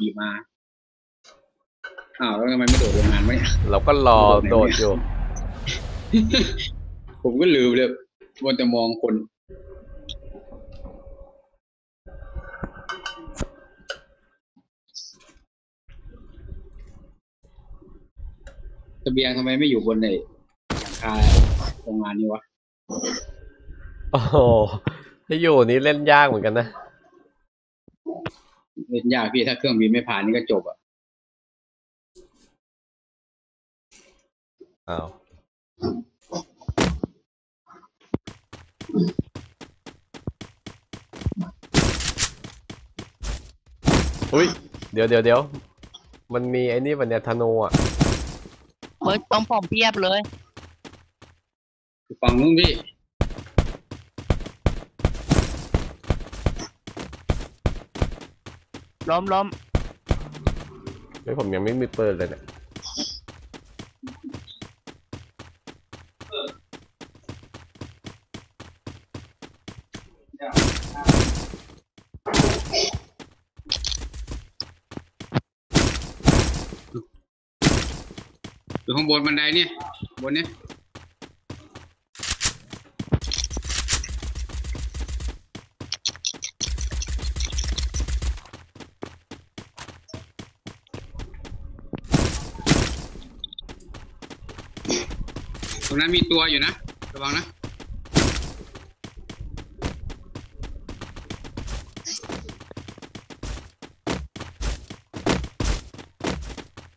ขี่มาอ้าวแล้วทำไมไม่โดดโรงงานไม่เราก็รอโดดอยู่ ผมก็ลืมเลยวันแต่มองคนทะเบียนทำไมไม่อยู่บนในหลังคาโรงงานนี้วะ โอ้โหถ้าอยู่นี่เล่นยากเหมือนกันนะ เล่นยากพี่ถ้าเครื่องบินไม่ผ่านนี่ก็จบอะอ้าวอุ้ยเดี๋ยวเดี๋ยวเดี๋ยวมันมีไอ้นี่วันเนี้ยธนูอะเฮ้ยต้องผมเพียบเลย ฝั่งนู้นพี่ ล้มล้มเฮ้ยผมยังไม่มีปืนเลยเนี่ยอยู่ข้างบนบันไดเนี่ย บนเนี่ย ตรงนั้นมีตัวอยู่นะ ระวังนะ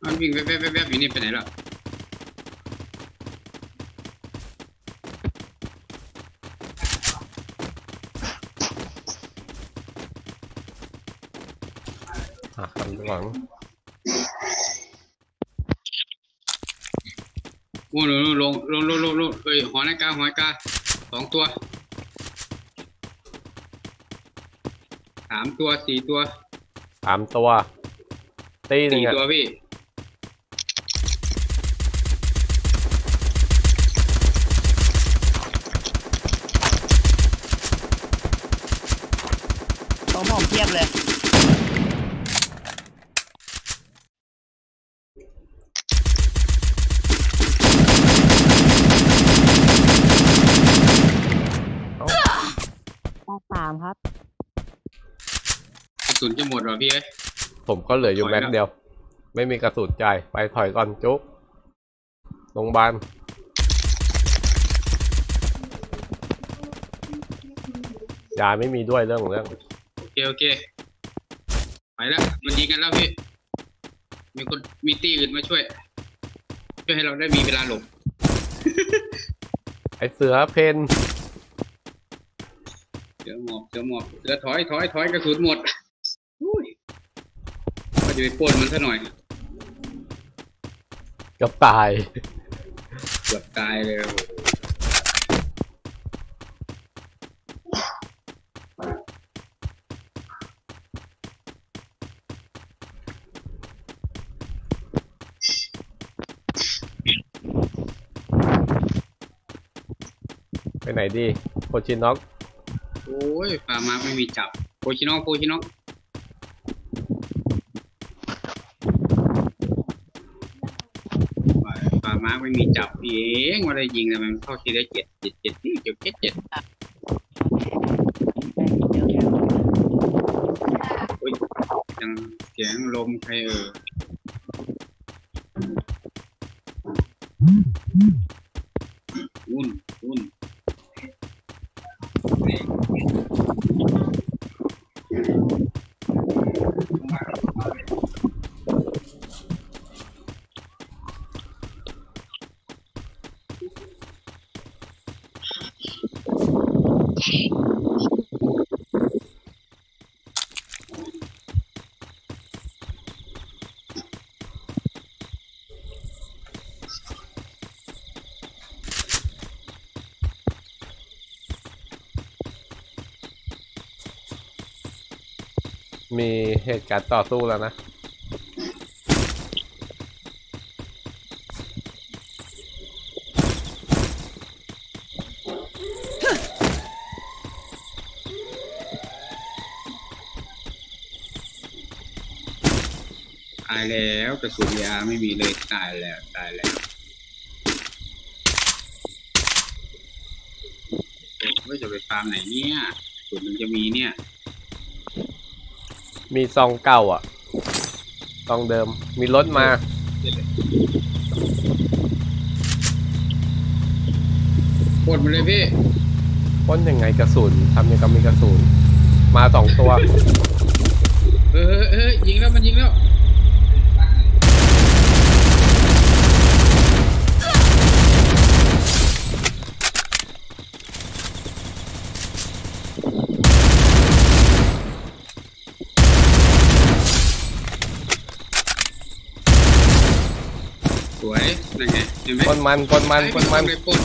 มันวิ่งแวบๆๆๆอยู่นี่ไปไหนล่ะอะคำหวัง โอ้โหลงลงลงลงลงเอ้ยหอนาฬิกาหอนาฬิกาสองตัวสามตัวสี่ตัวสามตัว ตีหนึ่งสี่อะตัวพี่ต้องผมเพียบเลย สุนจะหมดเหรอพี่เอ้ยผมก็เหลืออยู่ถอยแม็กแล้วเดียว ไม่มีกระสุนใจายไปถอยก่อนจุ๊บโรงพยาบาลยาไม่มีด้วยเรื่องของเรื่อง โอเคโอเค ไปแล้วมันยิงกันแล้วพี่ มีคนมีตีอื่นมาช่วย ช่วยให้เราได้มีเวลาหลบ ไอเสือเพนเสือหมอบเสือหมอบเสือถอยถอยถอยกระสุนหมดอุ้ยก็ จะไปปล้นมันซะหน่อยเกับตาย เกือบตายเลยโอ้โหไปไหนดี โคชิน็อก โอ้ยปลามาไม่มีจับโคชิโนะโคชิโน ไม่มีจับเองว่าได้ยิงแต่มันเข้าทีได้เจ็ดเจ็ดเจ็ดที่เจ็ดเจ็ดเจ็ดอุ้ยยังเสียงลมใครเออ มีเหตุการณ์ต่อสู้แล้วนะายแล้วกระสุนยาไม่มีเลยตายแล้วตายแล้วโอ้ยจะไปฟาร์มไหนเนี่ยกระสุนมันจะมีเนี่ย มีซองเก่าอะซองเดิม มีรถมากดมาเลยพี่พ้นยังไงกระสุนทำยังกับมีกระสุน มาสองตัวเออเออเออยิงแล้วมันยิงแล้ว สวยนั่นไงเห็นไหมคนมันคนมันคนมันเลยปน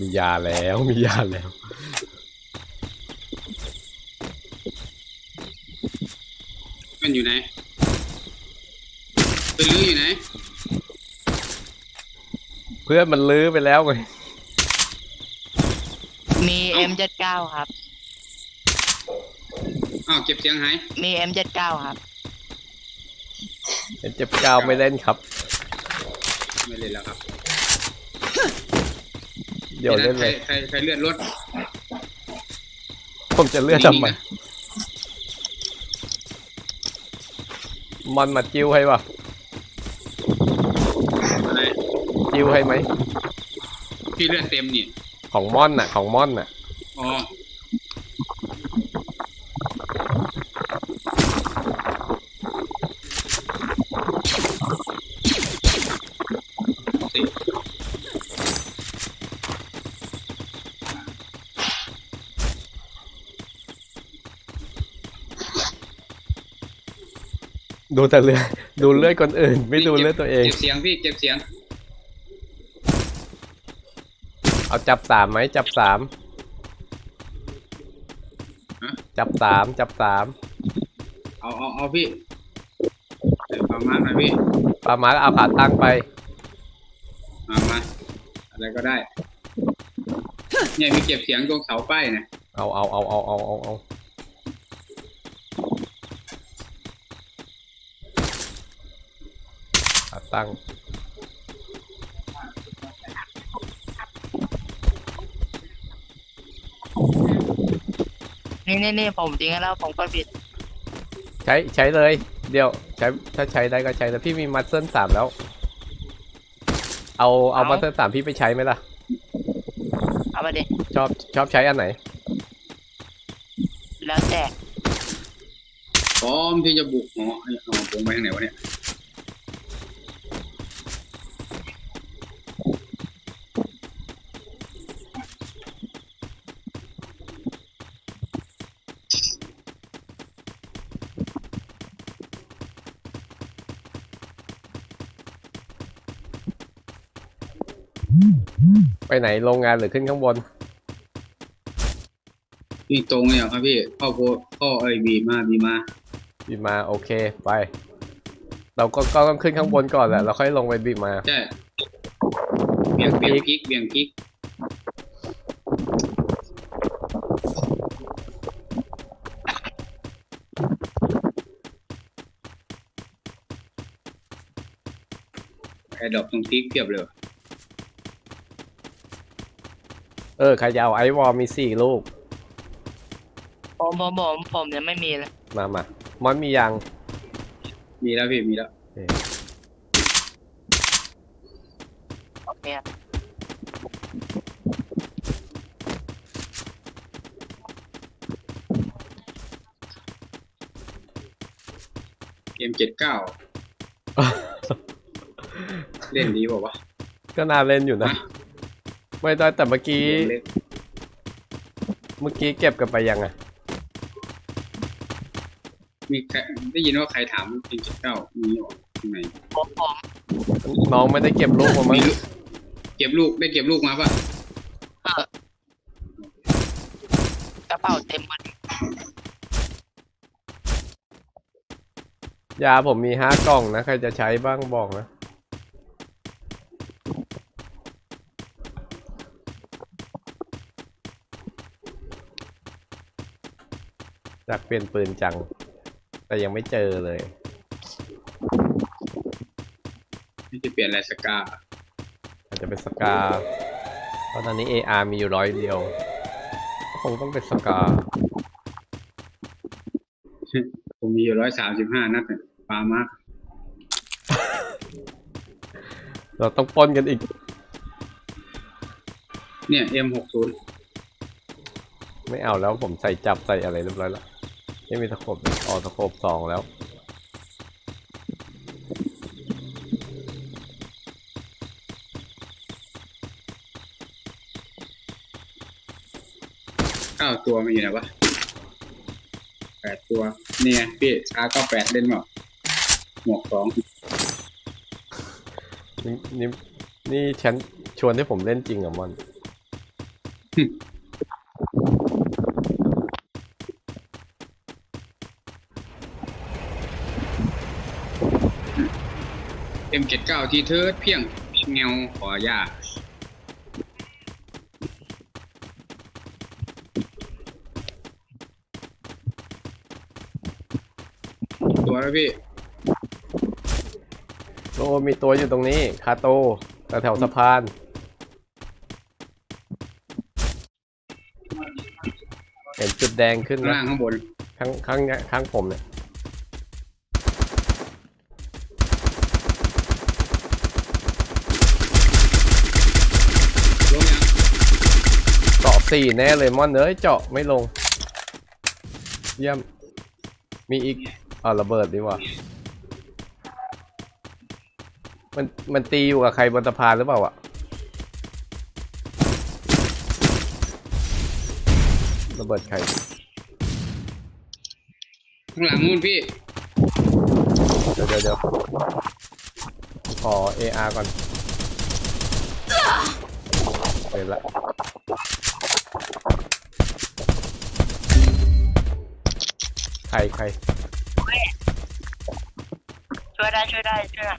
มียาแล้วมียาแล้ว มันอยู่ไหนเป็นลื้ออยู่ไหน เพื่อนมันลื้อไปแล้วไงมีเอ็มเจ็ดเก้าครับ อ้าวเก็บเสียงหาย มีเอ็มเจ็ดเก้าครับ เจ็บกาวไม่เล่นครับ ไม่เล่นแล้วครับ เดี๋ยวเล่นเลยใครใครใครเลื่อนรถ ผมจะเลือกทำไมมอนมาจิ้วให้ปะอะไรจิ้วให้ไหมพี่เลื่อนเต็มนี่ ของมอนน่ะ ของมอนน่ะ อ๋อ ดูแต่เลือดดูเลือดคนอื่น ไม่ดูเลือดตัวเอง เก็บเสียงพี่เก็บเสียง เอาจับสามไหมจับสามฮะ จับสามจับสามเอาเอาเอาพี่เดี๋ยวประมาณหน่อยพี่ปามาเอาขาตั้งไป มามาอะไรก็ได้ เนี่ยมีเก็บเสียงตรงเสาป้ายนะเอาเอาเอาเอาเอาเอาเอาขา ตั้ง นี่นี่นี่ผมจริงแล้วผมก็ผิด ใช้ใช้เลย เดี๋ยวใช้ถ้าใช้ได้ก็ใช้แต่พี่มีมัตเซิลสามแล้ว เอาเอามัตเซิลสามพี่ไปใช้ไหมล่ะ เอาไปดิ ชอบชอบใช้อันไหน แล้วแต่พร้อมที่จะบุกหอเอาผมไปทางไหนวะเนี่ย ไปไหนโรงงานหรือขึ้นข้างบนพี่ตรงเลยเหรอครับพี่เข้าโพเข้าไอ้บีมาบีมาบีมาโอเคไป เราก็ก็ต้องขึ้นข้างบนก่อนแหละเราค่อยลงไปบีมาใช่เบี่ยงเบี่ยงพลิกเบี่ยงพลิกไอ้ดอกตรงพลิกเพียบเลยว่ะ เออใครจะเอาไอวอลมีสี่ลูก ผมผมผมผมยังไม่มีเลยมามามอนมียังมีแล้วพี่มีแล้วโอเคครับเกมเจ็ดเก้าเล่นดีบอกว่าวก็น่าเล่นอยู่ะนะ ไม่ได้แต่เมื่อกี้เกมเล็กเมื่อกี้เก็บกันไปยังอะมีใครได้ยินว่าใครถามเกมเจ็ดเก้ามีหรอที่ไหนผมผมน้องไม่ได้เก็บลูกมามั้มีงลูกเก็บลูกได้เก็บลูกมาป่ะกระเป๋าเต็มหมดยาผมมีห้ากล่องนะ ใครจะใช้บ้างบอกนะ อยากเปลี่ยนปืนจัง แต่ยังไม่เจอเลย นี่จะเปลี่ยนอะไรสกาอาจจะเป็นสกาเพราะตอนนี้ AR มีอยู่ร้อยเดียว คงต้องเป็นสกา ผมมีอยู่ร้อยสามสิบห้านัดเนี่ยปามาก เราต้องปล้นกันอีก เนี่ย M หกศูนย์ไม่เอาแล้วผมใส่จับใส่อะไรเรียบร้อยแล้ว ไม่มีตะขบออกตะขบสองแล้วเก้าตัวมันอยู่ไหนวะแปดตัว เนี่ยพี่ชาก็แปดเล่นหมดหมวกสองนี่นี่นี่ฉันชวนให้ผมเล่นจริงเหรอมอน เอ็มเจ็ดเก้าทีเทิร์ดเพียงเงาขอย่าตัวแล้วพี่โอ้มีตัวอยู่ตรงนี้ คาโตแถวแถวสะพาน เห็นจุดแดงขึ้นข้างนะล่างข้างบน ข้างข้างเนี่ยข้างผมเนี่ย ลงยัง เกาะ สี่แน่เลยมอนเอ้ยเจาะไม่ลง เยี่ยม มีอีกอ่าระเบิดดีกว่า มันมันตีอยู่กับใครบนสะพานหรือเปล่าอะระเบิดใครข้างหลังนู่นพี่ เดี๋ยวเดี๋ยวเดี๋ยวขอ AR ก่อนเป็นละ ใครใครช่วยได้ช่วยได้ช่วยได้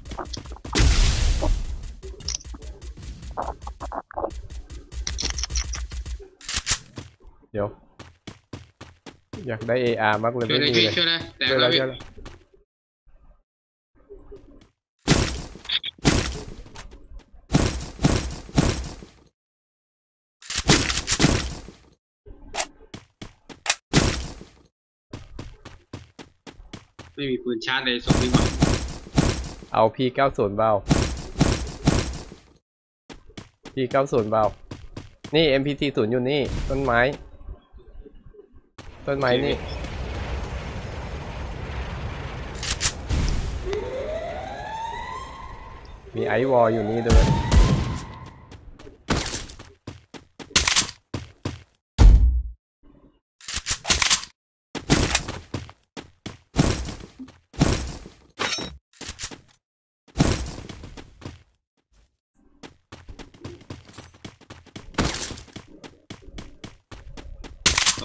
เดี๋ยว อยากได้ AR มากเลยช่วยไม่เลยมีพี่เลยช่วยเลยแต่ช่วยแล้แล้ววพี่ ช่วยแล้ว ไม่มีปืนชาร์จเลยส่งดีกว่าเอา P90 เบา P90 เบา นี่ MP40 อยู่นี่ ต้นไม้ ต้นไม้นี่ มีไอวอลอยู่นี่ด้วย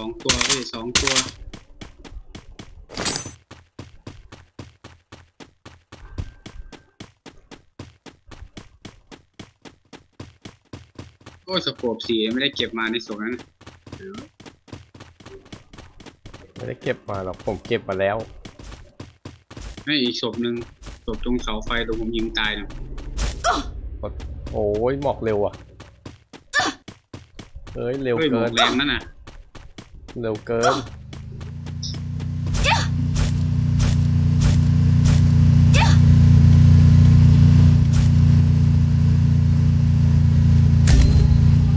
องตัวพี่สองตัว โอ้ยสโคปสีไม่ได้เก็บมาในส่วนนั้นไม่ได้เก็บมาหรอกผมเก็บมาแล้วให้อีกศพหนึ่งศพตรงเสาไฟตรงผมยิงตายนะโอ้ยหมอกเร็วอะเฮ้ยเร็วเฮ้ยหมเกิวนกแรงนั่นน่ะ เร็วเกิน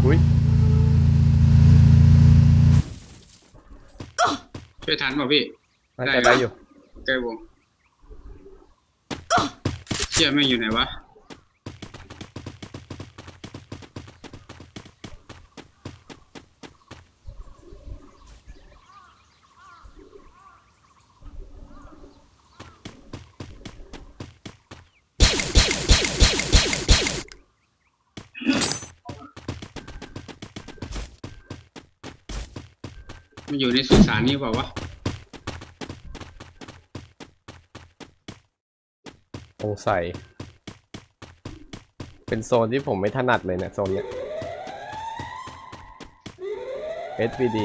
อุ้ยช่วยทันเปล่าพี่น่าได้จะนะได้อยู่ใกล้วงเชื่อไม่งอยู่ไหนวะ อยู่ในสุสานนี่เปล่าวะสงสัยเป็นโซนที่ผมไม่ถนัดเลยเนี่ยโซนเนี้ย SVD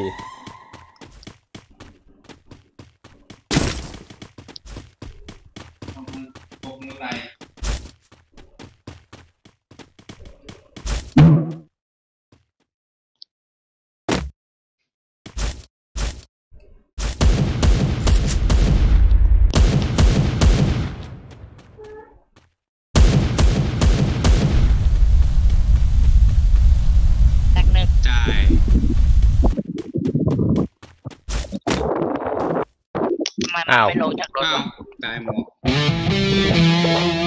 ทำไมมันอ้